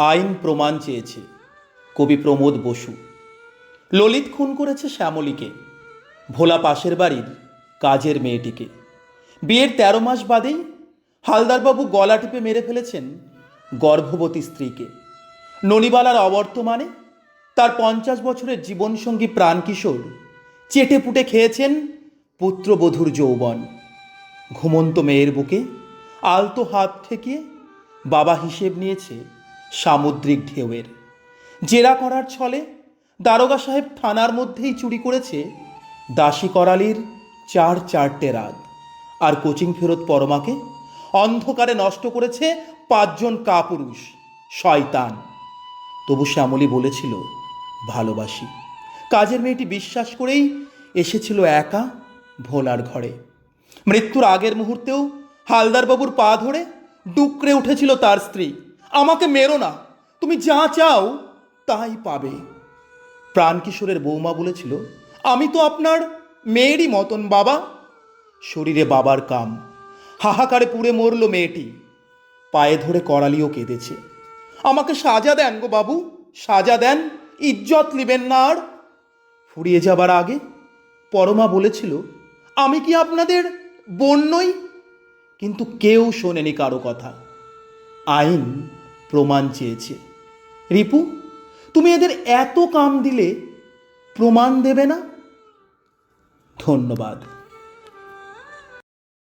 আইন প্রমাণ চেয়েছে, কবি প্রমোদ বসু। ললিত খুন করেছে শ্যামলীকে, ভোলা পাশের বাড়ির কাজের মেয়েটিকে। বিয়ের তেরো মাস বাদেই হালদারবাবু গলা টিপে মেরে ফেলেছেন গর্ভবতী স্ত্রীকে। ননিবালার অবর্তমানে তার পঞ্চাশ বছরের জীবনসঙ্গী প্রাণকিশোর চেটে পুটে খেয়েছেন পুত্রবধূর যৌবন। ঘুমন্ত মেয়ের বুকে আলতো হাত ঠেকিয়ে বাবা হিসেব নিয়েছে সামুদ্রিক ঢেউয়ের। জেরা করার ছলে দারোগা সাহেব থানার মধ্যেই চুরি করেছে দাসী করালির চার চারটে রাগ। আর কোচিং ফেরত পরমাকে অন্ধকারে নষ্ট করেছে পাঁচজন কাপুরুষ, শয়তান। তবু শ্যামলী বলেছিল, ভালোবাসি। কাজের মেয়েটি বিশ্বাস করেই এসেছিল একা ভোলার ঘরে। মৃত্যুর আগের মুহূর্তেও হালদারবাবুর পা ধরে ডুকরে উঠেছিল তার স্ত্রী। আমাকে মেরো না। তুমি যা চাও তাই পাবে। প্রাণকিশোরের বৌমা বলেছিল, আমি তো আপনার মেয়েরই মতন, বাবা। শরীরে বাবার কাম। হাহাকারে পুড়ে মরল মেয়েটি। পায়ে ধরে করালিও কেঁদেছে। আমাকে সাজা দেন গো বাবু, সাজা দেন। ইজ্জত নিবেন না আর। ফুরিয়ে যাবার আগে পরমা বলেছিল, আমি কি আপনাদের বোন নই? কিন্তু কেউ শোনেনি কারও কথা। আইন প্রমাণ চেয়েছে। রিপু তুমি এদের এত কাম দিলে প্রমাণ দেবে না? ধন্যবাদ।